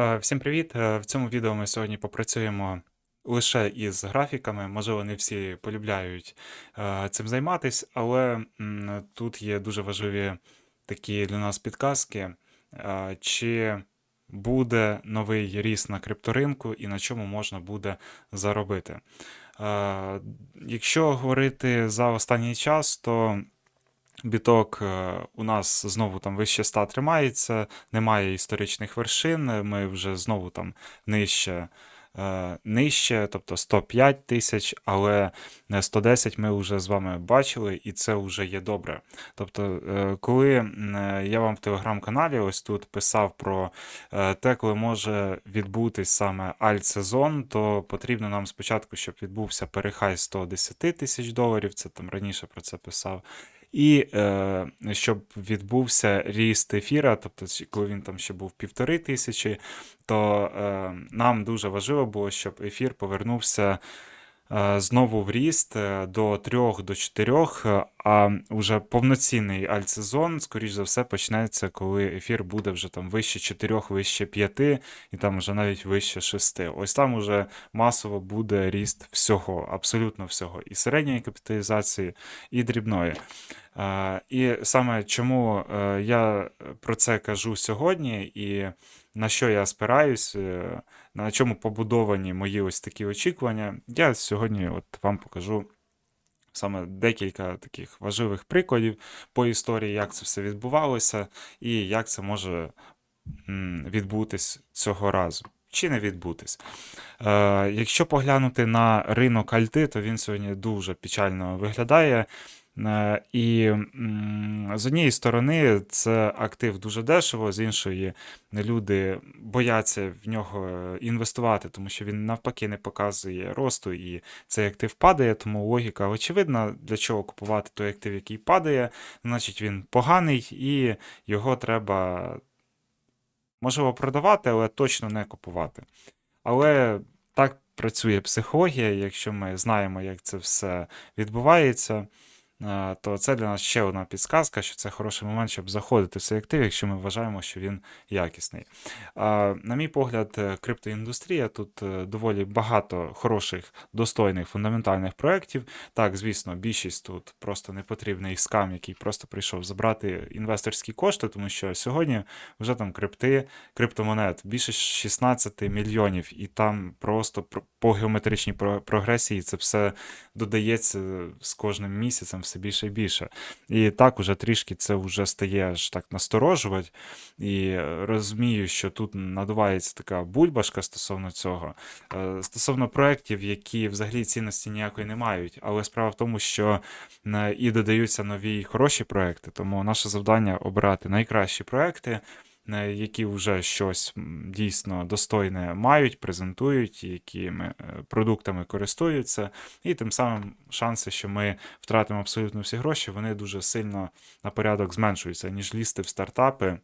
Е, Всім привіт! Е, В цьому відео ми сьогодні попрацюємо лише із графіками. Можливо, не всі полюбляють е, цим займатися, але тут є дуже важливі такі для нас підказки. Чи буде новий ріст на крипторинку і на чому можна буде заробити? Якщо говорити за останній час, то Біток е, у нас знову там вище 100 тримається, немає історичних вершин, ми вже знову там нижче, е, нижче, тобто 105 тисяч, але 110 ми вже з вами бачили, і це вже є добре. Тобто, е, коли е, я вам в телеграм-каналі ось тут писав про е, те, коли може відбутись саме альт-сезон, то потрібно нам спочатку, щоб відбувся перехай 110 тисяч доларів, це там раніше про це писав. І е, щоб відбувся ріст ефіра, тобто, коли він там ще був півтори тисячі, то е, нам дуже важливо було, щоб ефір повернувся знову в ріст е, до 3 до 4, е, а вже повноцінний альтсезон, скоріш за все, почнеться, коли ефір буде вже там вище 4, вище 5, і там вже навіть вище 6. Ось там уже масово буде ріст всього, абсолютно всього, і середньої капіталізації, і дрібної. Е, І саме чому е, я про це кажу сьогодні, і на що я спираюсь, е, на чому побудовані мої ось такі очікування, я сьогодні от вам покажу саме декілька таких важливих прикладів по історії, як це все відбувалося, і як це може відбутись цього разу. Чи не відбутись. Е, якщо поглянути на ринок Альти, то він сьогодні дуже печально виглядає. Е, І з однієї сторони це актив дуже дешево, з іншої люди бояться в нього інвестувати, тому що він навпаки не показує росту, і цей актив падає, тому логіка очевидна, для чого купувати той актив, який падає, значить він поганий, і його треба можливо продавати, але точно не купувати. Але так працює психологія, якщо ми знаємо, як це все відбувається, то це для нас ще одна підсказка, що це хороший момент, щоб заходити в цей актив, якщо ми вважаємо, що він якісний. На мій погляд, е, криптоіндустрія тут е, доволі багато хороших, достойних, фундаментальних проєктів. Так, звісно, більшість тут просто непотрібний скам, який просто прийшов забрати інвесторські кошти, тому що сьогодні вже там крипти, криптомонет більше 16 мільйонів, і там просто по геометричній прогресії це все додається з кожним місяцем все більше і більше. І так уже трішки це вже стає аж так насторожувати. І розумію, що тут надувається така бульбашка стосовно цього. Е, Стосовно проєктів, які взагалі цінності ніякої не мають. Але справа в тому, що е, і додаються нові хороші проекти. Тому наше завдання обирати найкращі проекти. Які вже щось дійсно достойне мають, презентують, якими е, продуктами користуються, і тим самим шанси, що ми втратимо абсолютно всі гроші, вони дуже сильно на порядок зменшуються, ніж лізти в стартапи,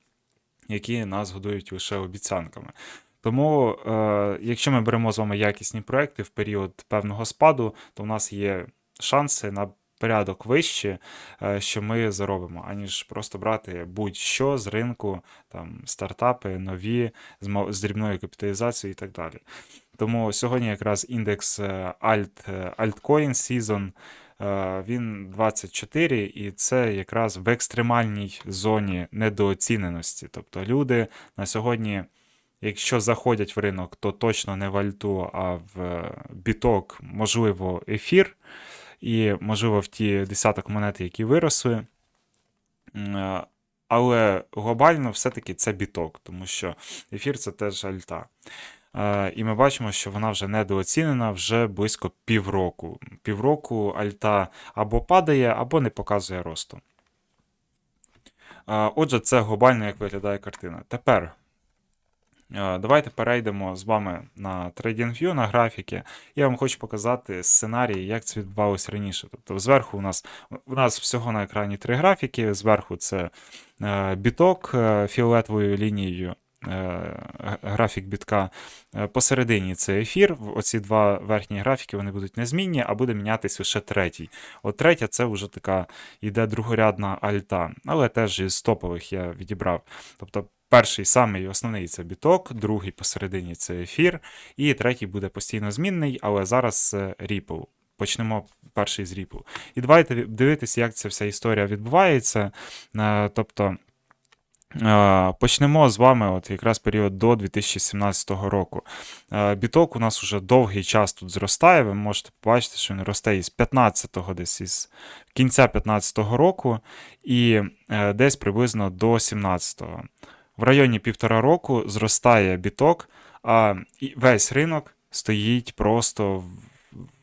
які нас годують лише обіцянками. Тому, е, якщо ми беремо з вами якісні проекти в період певного спаду, то в нас є шанси на порядок вищі, е, що ми заробимо, аніж просто брати будь-що з ринку, там стартапи, нові, з, дрібною капіталізацією і так далі. Тому сьогодні якраз індекс е, Alt, е, Altcoin Season він 24, і це якраз в екстремальній зоні недооціненості. Тобто люди на сьогодні, якщо заходять в ринок, то точно не в альту, а в біток, можливо, ефір, і, можливо, в ті десяток монет, які виросли. Е, Але глобально все-таки це біток, тому що ефір це теж альта. Е, І ми бачимо, що вона вже недооцінена вже близько півроку. Півроку альта або падає, або не показує росту. Е, Отже, це глобально як виглядає картина. Тепер давайте перейдемо з вами на TradingView, на графіки. Я вам хочу показати сценарій, як це відбувалося раніше. Тобто, зверху у нас у нас всього на екрані три графіки. Зверху це е, біток е, фіолетовою лінією. е, Графік бітка Е, посередині це ефір. Оці два верхні графіки вони будуть незмінні, а буде мінятись лише третій. От третя це вже така йде другорядна альта, але теж із топових я відібрав. Тобто перший самий основний це біток, другий посередині це ефір, і третій буде постійно змінний, але зараз Ripple. Почнемо перший з Ripple. І давайте дивитися, як ця вся історія відбувається. Е, Тобто. Е, Почнемо з вами, от якраз період до 2017 року. Е, Біток у нас вже довгий час тут зростає. Ви можете побачити, що він росте із 15-го, десь із кінця 15-го року, і десь приблизно до 17-го. В районі півтора року зростає біток, а весь ринок стоїть просто в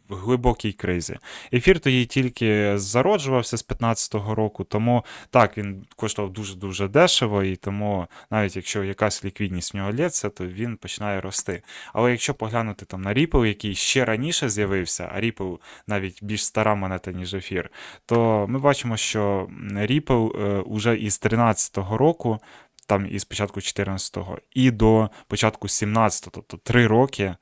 в глибокій кризі. Ефір тоді тільки зароджувався з 15-го року, тому так, він коштував дуже-дуже дешево, і тому навіть якщо якась ліквідність в нього лється, то він починає рости. Але якщо поглянути там на Ripple, який ще раніше з'явився, а Ripple навіть більш стара монета, ніж ефір, то ми бачимо, що Ripple е, уже із 13-го року. Там із початку 14-го і до початку 17-го, тобто 3 роки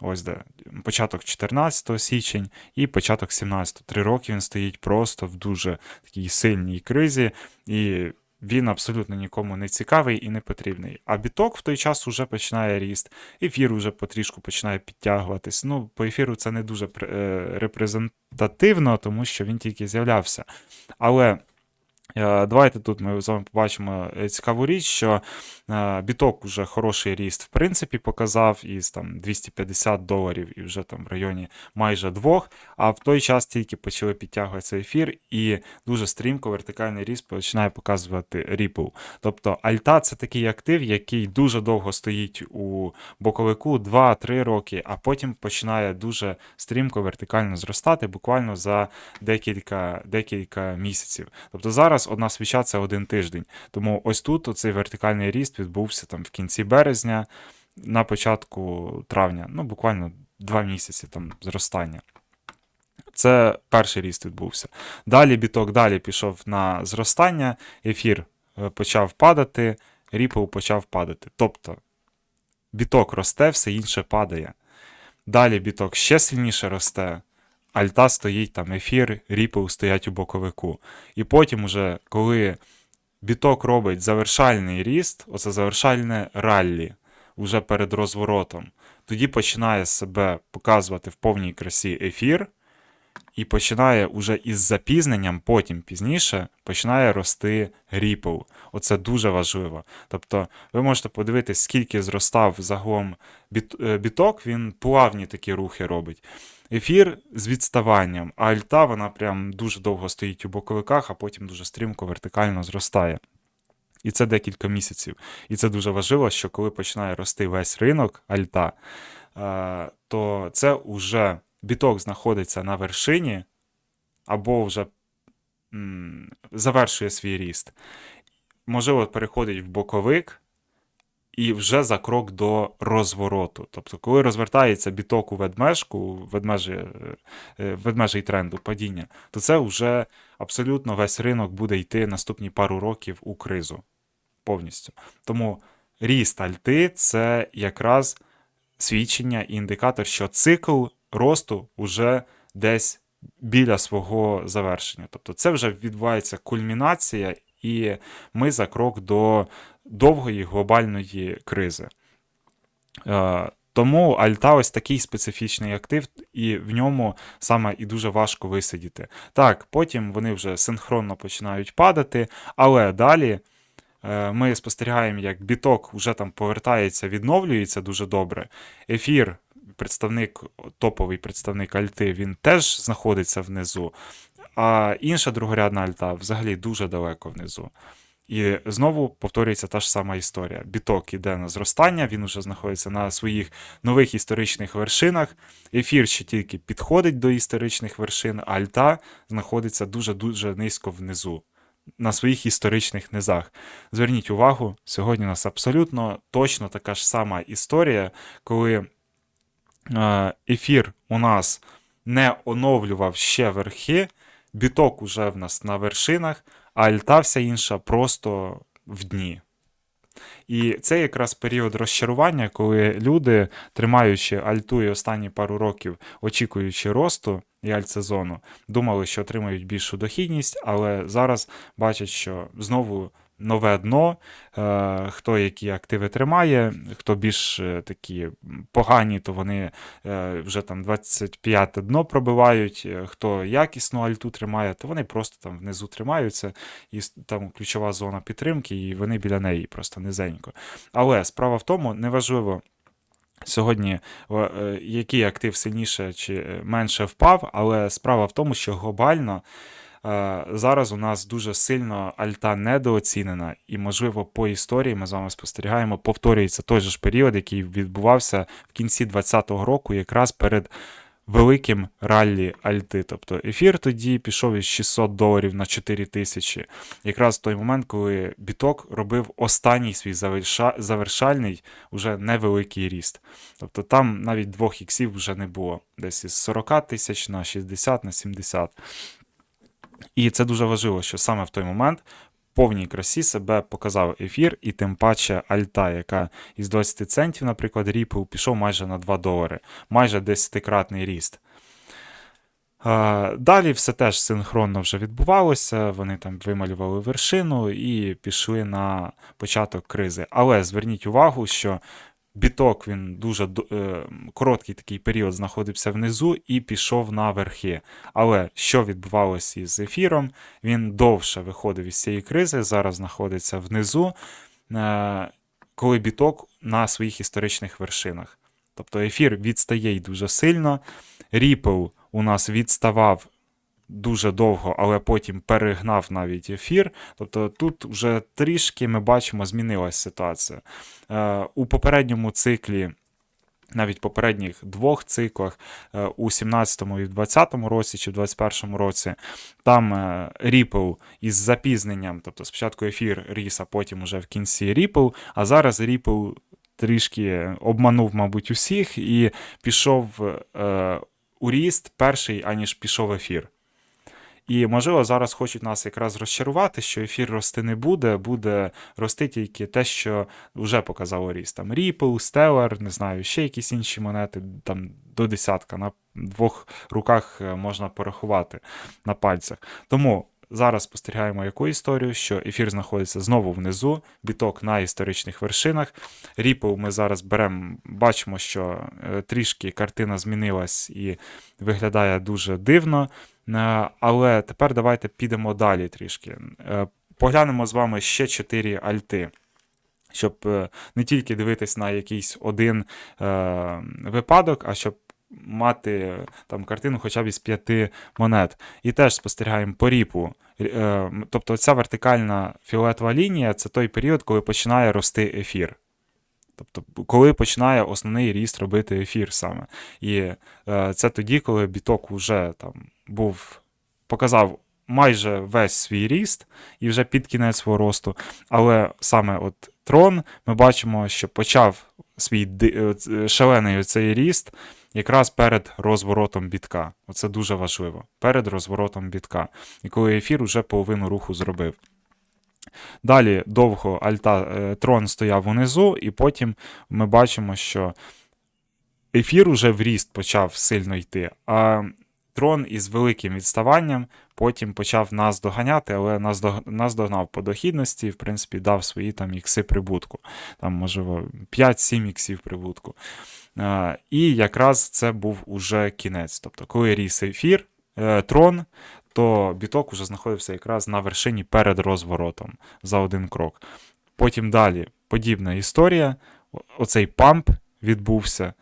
Ось де початок 14 січень і початок 17 Три роки він стоїть просто в дуже такій сильній кризі, і він абсолютно нікому не цікавий і не потрібний. А біток в той час вже починає ріст, ефір вже потрішку починає підтягуватись. Ну, по ефіру це не дуже е, репрезентативно, тому що він тільки з'являвся. Але. Е, давайте тут ми з вами побачимо е, цікаву річ, що е, біток вже хороший ріст, в принципі, показав із там 250 доларів і вже там в районі майже двох. А в той час тільки почали підтягуватися ефір, і дуже стрімко вертикальний ріст починає показувати Ripple. Тобто Альта це такий актив, який дуже довго стоїть у боковику 2-3 роки, а потім починає дуже стрімко вертикально зростати буквально за декілька, декілька місяців. Тобто зараз зараз одна свіча це один тиждень. Тому ось тут цей вертикальний ріст відбувся там в кінці березня, на початку травня, ну буквально два місяці там зростання. Це перший ріст відбувся. Далі біток далі пішов на зростання, ефір е, почав падати, Ripple почав падати. Тобто біток росте, все інше падає. Далі біток ще сильніше росте. Альта стоїть там ефір, ріпи стоять у боковику. І потім, уже, коли біток робить завершальний ріст, оце завершальне раллі уже перед розворотом, тоді починає себе показувати в повній красі ефір. І починає уже із запізненням, потім пізніше починає рости Ripple. Оце дуже важливо. Тобто ви можете подивитися, скільки зростав загалом е, біток, він плавні такі рухи робить. Ефір з відставанням, а альта вона прям дуже довго стоїть у боковиках, а потім дуже стрімко вертикально зростає. І це декілька місяців. І це дуже важливо, що коли починає рости весь ринок альта, е, то це вже біток знаходиться на вершині, або вже завершує свій ріст. Можливо, переходить в боковик і вже за крок до розвороту. Тобто, коли розвертається біток у ведмежку, ведмежі, е, е, ведмежий тренду падіння, то це вже абсолютно весь ринок буде йти наступні пару років у кризу повністю. Тому ріст альти це якраз свідчення і індикатор, що цикл росту вже десь біля свого завершення. Тобто це вже відбувається кульмінація, і ми за крок до довгої глобальної кризи. Е, тому Альта ось такий специфічний актив, і в ньому саме і дуже важко висидіти. Так, потім вони вже синхронно починають падати, але далі е, ми спостерігаємо, як біток вже там повертається, відновлюється дуже добре. Ефір представник, топовий представник Альти, він теж знаходиться внизу, а інша другорядна Альта взагалі дуже далеко внизу. І знову повторюється та ж сама історія. Біток іде на зростання, він уже знаходиться на своїх нових історичних вершинах. Ефір ще тільки підходить до історичних вершин, а альта знаходиться дуже-дуже низько внизу, на своїх історичних низах. Зверніть увагу, сьогодні у нас абсолютно точно така ж сама історія, коли ефір у нас не оновлював ще верхи, біток уже в нас на вершинах, а альта вся інша просто в дні. І це якраз період розчарування, коли люди, тримаючи альту і останні пару років, очікуючи росту і альтсезону, думали, що отримають більшу дохідність, але зараз бачать, що знову нове дно, е, хто які активи тримає, хто більш е, такі погані, то вони е, вже там 25 дно пробивають, хто якісну альту тримає, то вони просто там внизу тримаються, і там ключова зона підтримки, і вони біля неї просто низенько. Але справа в тому, неважливо. Сьогодні який актив сильніше чи менше впав, але справа в тому, що глобально зараз у нас дуже сильно альта недооцінена, і, можливо, по історії ми з вами спостерігаємо, повторюється той же ж період, який відбувався в кінці 2020 року, якраз перед великим раллі альти. Тобто ефір тоді пішов із 600 доларів на 4 тисячі. Якраз в той момент, коли біток робив останній свій заверша... завершальний, уже невеликий ріст. Тобто там навіть двох іксів вже не було. Десь із 40 тисяч на 60 на 70. І це дуже важливо, що саме в той момент в повній красі себе показав ефір, і тим паче альта, яка із 20 центів, наприклад, Ripple пішов майже на 2 долари, майже 10-кратний ріст. Далі все теж синхронно вже відбувалося. Вони там вималювали вершину і пішли на початок кризи. Але зверніть увагу, що біток він дуже е, короткий такий період знаходився внизу і пішов на верхи. Але що відбувалося із ефіром? Він довше виходив із цієї кризи, зараз знаходиться внизу, е, коли біток на своїх історичних вершинах. Тобто ефір відстає й дуже сильно. Ripple у нас відставав дуже довго, але потім перегнав навіть ефір. Тобто тут вже трішки ми бачимо, змінилася ситуація. Е, у попередньому циклі. Навіть попередніх двох циклах е, у 17-му і в 20-му році чи в 21-му році там е, Ripple із запізненням, тобто спочатку ефір ріс, а потім уже в кінці Ripple, а зараз Ripple трішки обманув, мабуть, усіх і пішов е, у ріст перший, аніж пішов ефір. І, можливо, зараз хочуть нас якраз розчарувати, що ефір рости не буде, буде рости тільки те, що вже показало ріст. Там Ripple, Stellar, не знаю, ще якісь інші монети, там до десятка на двох руках е, можна порахувати на пальцях. Тому зараз спостерігаємо яку історію, що ефір знаходиться знову внизу, біток на історичних вершинах. Ripple ми зараз беремо, бачимо, що е, трішки картина змінилась і виглядає дуже дивно. Е, Але тепер давайте підемо далі трішки. Е, Поглянемо з вами ще 4 альти. Щоб е, не тільки дивитись на якийсь один випадок, а щоб мати там картину хоча б із п'яти монет. І теж спостерігаємо по ріпу. Е, тобто ця вертикальна фіолетова лінія це той період, коли починає рости ефір. Тобто, коли починає основний ріст робити ефір саме. І е, це тоді, коли біток вже там був, показав майже весь свій ріст і вже під кінець свого росту. Але саме от трон ми бачимо, що почав свій е, ц- шалений цей ріст якраз перед розворотом бітка. Оце дуже важливо. Перед розворотом бітка. І коли ефір уже половину руху зробив. Далі довго альта, е, трон стояв унизу, і потім ми бачимо, що ефір уже в ріст почав сильно йти, а трон із великим відставанням потім почав нас доганяти, але нас, дог- нас догнав по дохідності, в принципі, дав свої там ікси прибутку. Там, можливо, 5-7 іксів прибутку. Е, І якраз це був уже кінець. Тобто, коли ріс ефір, е, трон, то біток уже знаходився якраз на вершині перед розворотом за один крок. Потім далі подібна історія. Оцей памп відбувся,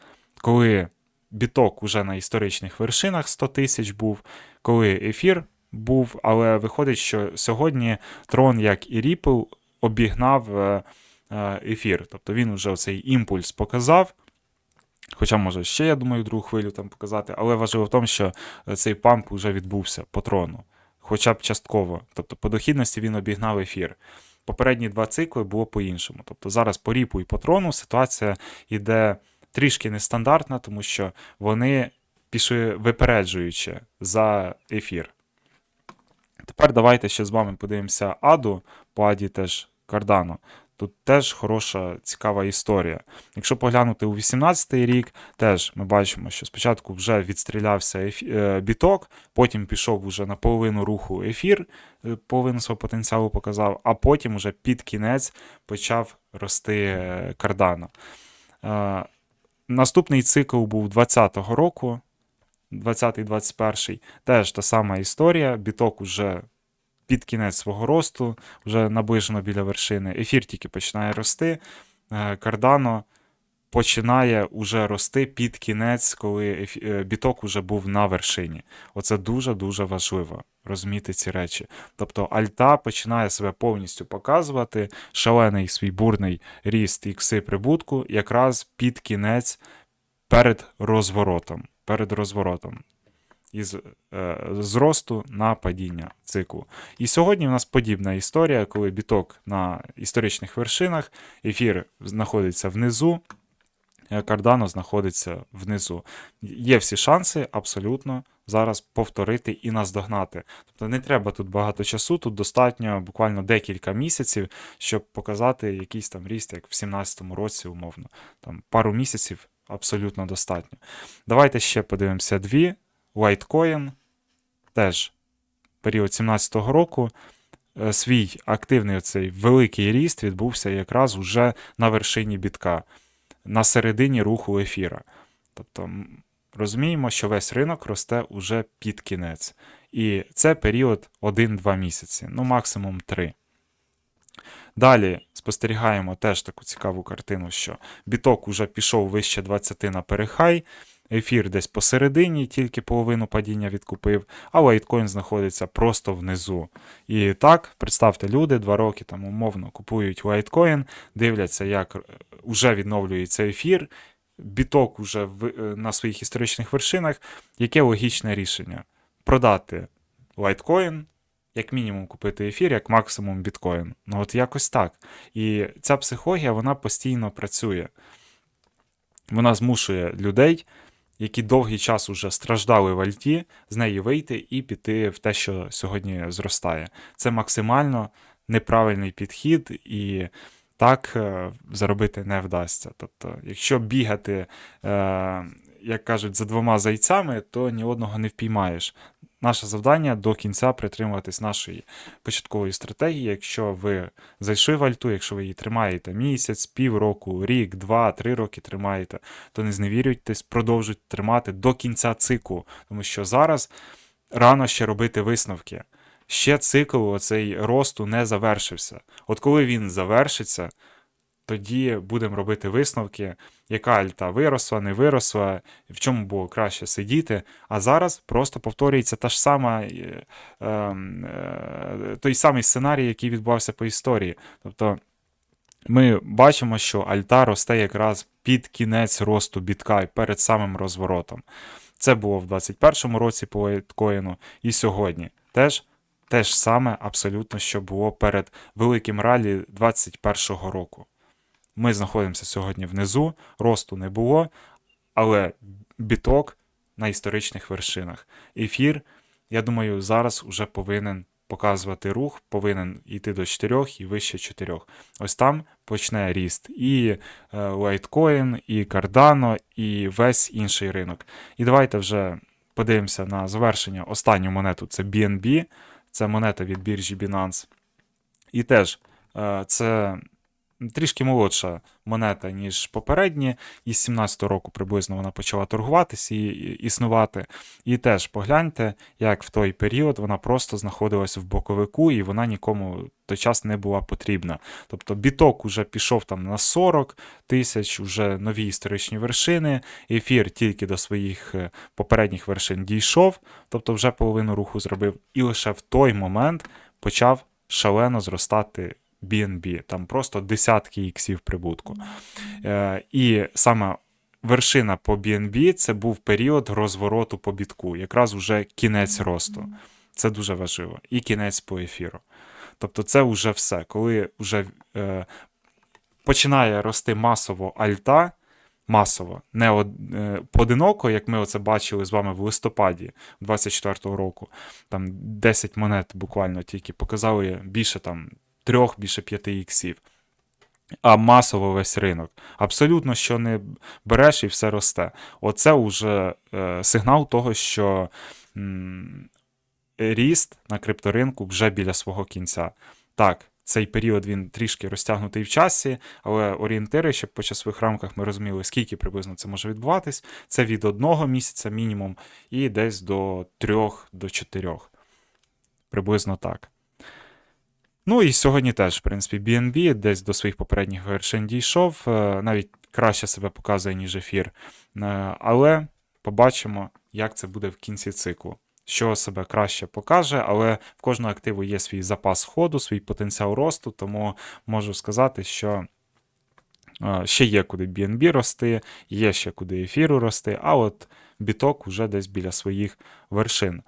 коли біток уже на історичних вершинах 100 тисяч був, коли ефір був, але виходить, що сьогодні трон, як і Ripple, обігнав е, е, ефір. Тобто він уже цей імпульс показав. Хоча, може, ще, я думаю, другу хвилю там показати, але важливо в тому, що е, цей памп вже відбувся по трону, хоча б частково. Тобто по дохідності він обігнав ефір. Попередні два цикли було по-іншому. Тобто зараз по ріпу і по трону ситуація йде трішки нестандартна, тому що вони пішли випереджуючи за ефір. Тепер давайте ще з вами подивимося Аду, по Аді теж Кардану. Тут теж хороша, цікава історія. Якщо поглянути у 18-й рік, теж ми бачимо, що спочатку вже відстрілявся е, біток, потім пішов уже на половину руху ефір, е, половину свого потенціалу показав, а потім уже під кінець почав рости е, кардано. Наступний цикл був 20-го року, 20-21, теж та сама історія. Біток уже під кінець свого росту, вже наближено біля вершини. Ефір тільки починає рости. е, Кардано починає уже рости під кінець, коли е, біток уже був на вершині. Оце дуже-дуже важливо розуміти ці речі. Тобто альта починає себе повністю показувати, шалений свій бурний ріст ікси прибутку, якраз під кінець перед розворотом. Перед розворотом. Із е, зросту на падіння циклу. І сьогодні в нас подібна історія, коли біток на історичних вершинах, ефір знаходиться внизу, е, Кардано знаходиться внизу. Є всі шанси абсолютно зараз повторити і наздогнати. Тобто не треба тут багато часу, тут достатньо буквально декілька місяців, щоб показати якийсь там ріст, як в 2017 році, умовно. Там пару місяців абсолютно достатньо. Давайте ще подивимося дві. Litecoin, теж період 17-го року. е, Свій активний оцей великий ріст відбувся якраз уже на вершині бітка, на середині руху ефіра. Тобто розуміємо, що весь ринок росте уже під кінець. І це період 1-2 місяці, ну максимум 3. Далі спостерігаємо теж таку цікаву картину, що біток уже пішов вище 20 на перехай, ефір десь посередині, тільки половину падіння відкупив, а лайткоін знаходиться просто внизу. І так, представте, люди два роки там умовно купують лайткоін, дивляться, як вже відновлюється ефір, біток уже е, на своїх історичних вершинах. Яке логічне рішення? Продати лайткоін, як мінімум купити ефір, як максимум біткоін. Ну от якось так. І ця психологія вона постійно працює. Вона змушує людей, які довгий час уже страждали в альті, з неї вийти і піти в те, що сьогодні зростає. Це максимально неправильний підхід, і так е, заробити не вдасться. Тобто, якщо бігати, е, як кажуть, за двома зайцями, то ні одного не впіймаєш. Наше завдання до кінця притримуватись нашої початкової стратегії. Якщо ви зайшли в альту, якщо ви її тримаєте місяць, півроку, рік, два, три роки тримаєте, то не зневірюйтесь, продовжуйте тримати до кінця циклу, тому що зараз рано ще робити висновки. Ще цикл оцей росту не завершився. От коли він завершиться, тоді будемо робити висновки, яка альта виросла, не виросла, в чому було краще сидіти. А зараз просто повторюється та ж сама, е, е, е, той самий сценарій, який відбувався по історії. Тобто ми бачимо, що альта росте якраз під кінець росту бітка і перед самим розворотом. Це було в 2021 році по лайткоїну і сьогодні. Теж те ж саме абсолютно, що було перед великим ралі 2021 року. Ми знаходимося сьогодні внизу, росту не було, але біток на історичних вершинах. Ефір, я думаю, зараз вже повинен показувати рух, повинен йти до 4 і вище 4. Ось там почне ріст і е, Litecoin, і Cardano, і весь інший ринок. І давайте вже подивимося на завершення останню монету це BNB, це монета від біржі Binance. І теж е, це трішки молодша монета, ніж попередні. Із 17 року приблизно вона почала торгуватися і існувати. І теж погляньте, як в той період вона просто знаходилась в боковику, і вона нікому той час не була потрібна. Тобто біток уже пішов там на 40 тисяч, вже нові історичні вершини. Ефір тільки до своїх е, попередніх вершин дійшов, тобто вже половину руху зробив. І лише в той момент почав шалено зростати BNB, там просто десятки іксів прибутку. Е, і саме вершина по BNB це був період розвороту по бітку, якраз уже кінець росту. Це дуже важливо. І кінець по ефіру. Тобто, це вже все. Коли вже е, починає рости масово альта, масово, не од, е, поодиноко, як ми оце бачили з вами в листопаді 24-го року, там 10 монет буквально тільки показали більше там трьох, більше п'яти іксів. а масово весь ринок. Абсолютно що не береш і все росте. Оце вже е, сигнал того, що м, ріст на крипторинку вже біля свого кінця. Так, цей період він трішки розтягнутий в часі, але орієнтири, щоб по часових рамках ми розуміли, скільки приблизно це може відбуватись. Це від одного місяця мінімум і десь до трьох до чотирьох. Приблизно так. Ну і сьогодні теж, в принципі, BNB десь до своїх попередніх вершин дійшов, е, навіть краще себе показує, ніж ефір. Е, Але побачимо, як це буде в кінці циклу. Що себе краще покаже, але в кожного активу є свій запас ходу, свій потенціал росту, тому можу сказати, що е, ще є куди BNB рости, є ще куди ефіру рости, а от біток уже десь біля своїх вершин.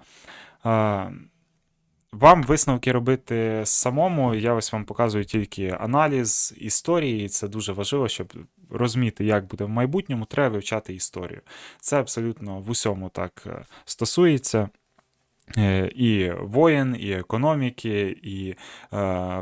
Вам висновки робити самому. Я ось вам показую тільки аналіз історії. Це дуже важливо, щоб розуміти, як буде в майбутньому, треба вивчати історію. Це абсолютно в усьому так е, стосується. Е, І воєн, і економіки, і е,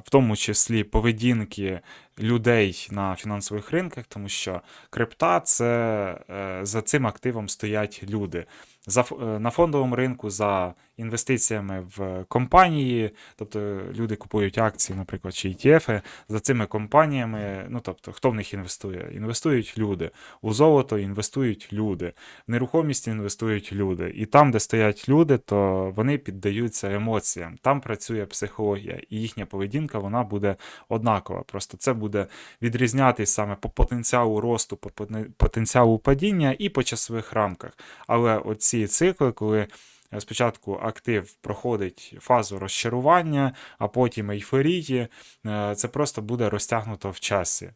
в тому числі поведінки людей на фінансових ринках, тому що крипта це за цим активом стоять люди. За, е, на фондовому ринку за інвестиціями в компанії, тобто люди купують акції, наприклад, чи ETF, за цими компаніями, ну тобто, хто в них інвестує? Інвестують люди. У золото інвестують люди, в нерухомість інвестують люди. І там, де стоять люди, то вони піддаються емоціям. Там працює психологія, і їхня поведінка вона буде однакова. Просто це буде відрізнятись саме по потенціалу росту, по потенціалу падіння і по часових рамках. Але оці цикли, коли е, спочатку актив проходить фазу розчарування, а потім ейфорії, е, це просто буде розтягнуто в часі.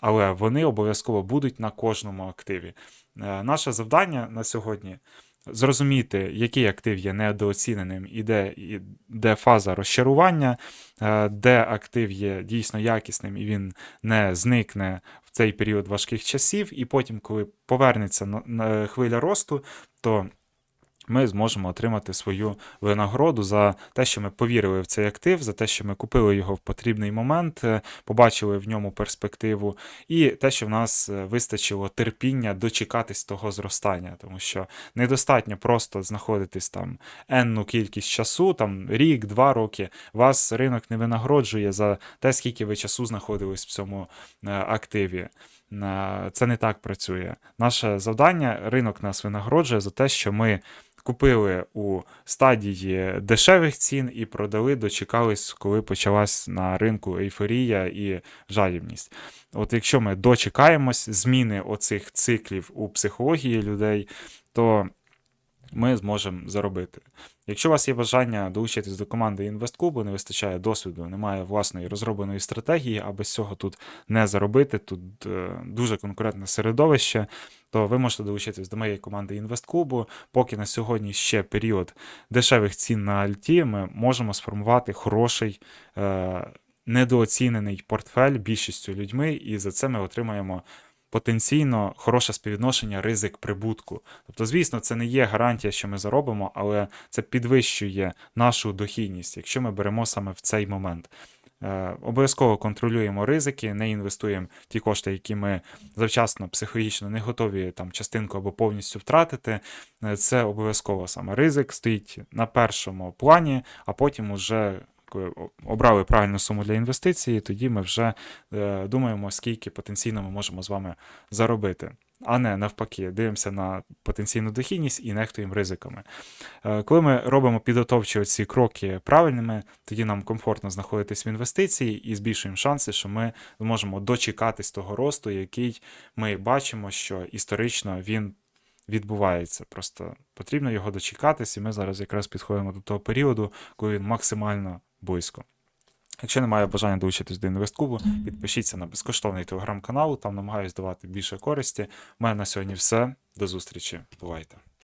Але вони обов'язково будуть на кожному активі. Е, Наше завдання на сьогодні зрозуміти, який актив є недооціненим і де, і де фаза розчарування, де актив є дійсно якісним і він не зникне в цей період важких часів, і потім, коли повернеться хвиля росту, то ми зможемо отримати свою винагороду за те, що ми повірили в цей актив, за те, що ми купили його в потрібний момент, е, побачили в ньому перспективу, і те, що в нас е, вистачило терпіння дочекатись того зростання, тому що недостатньо просто знаходитись там енну кількість часу, там рік, два роки. Вас ринок не винагороджує за те, скільки ви часу знаходились в цьому е, активі. Це не так працює. Наше завдання ринок нас винагороджує за те, що ми купили у стадії дешевих цін і продали, дочекались, коли почалась на ринку ейфорія і жадібність. От якщо ми дочекаємось зміни оцих циклів у психології людей, то ми зможемо заробити. Якщо у вас є бажання долучитись до команди інвесткубу, не вистачає досвіду, немає власної розробленої стратегії, а без цього тут не заробити, тут е, дуже конкурентне середовище, то ви можете долучитись до моєї команди інвесткубу. Поки на сьогодні ще період дешевих цін на Альті, ми можемо сформувати хороший. Е, Недооцінений портфель більшістю людьми, і за це ми отримаємо потенційно хороше співвідношення ризик прибутку. Тобто, звісно, це не є гарантія, що ми заробимо, але це підвищує нашу дохідність, якщо ми беремо саме в цей момент. Е, Обов'язково контролюємо ризики, не інвестуємо ті кошти, які ми завчасно психологічно не готові там частинку або повністю втратити. Е, Це обов'язково саме ризик стоїть на першому плані, а потім уже обрали правильну суму для інвестиції, тоді ми вже е, думаємо, скільки потенційно ми можемо з вами заробити. А не навпаки, дивимося на потенційну дохідність і нехтуємо ризиками. Е, Коли ми робимо підготовчі ці кроки правильними, тоді нам комфортно знаходитись в інвестиції і збільшуємо шанси, що ми зможемо дочекатись того росту, який ми бачимо, що історично він відбувається. Просто потрібно його дочекатись, і ми зараз якраз підходимо до того періоду, коли він максимально близько. Якщо немає бажання долучитись до інвесткубу, підпишіться на безкоштовний телеграм-канал, там намагаюсь давати більше користі. У мене на сьогодні все. До зустрічі. Бувайте!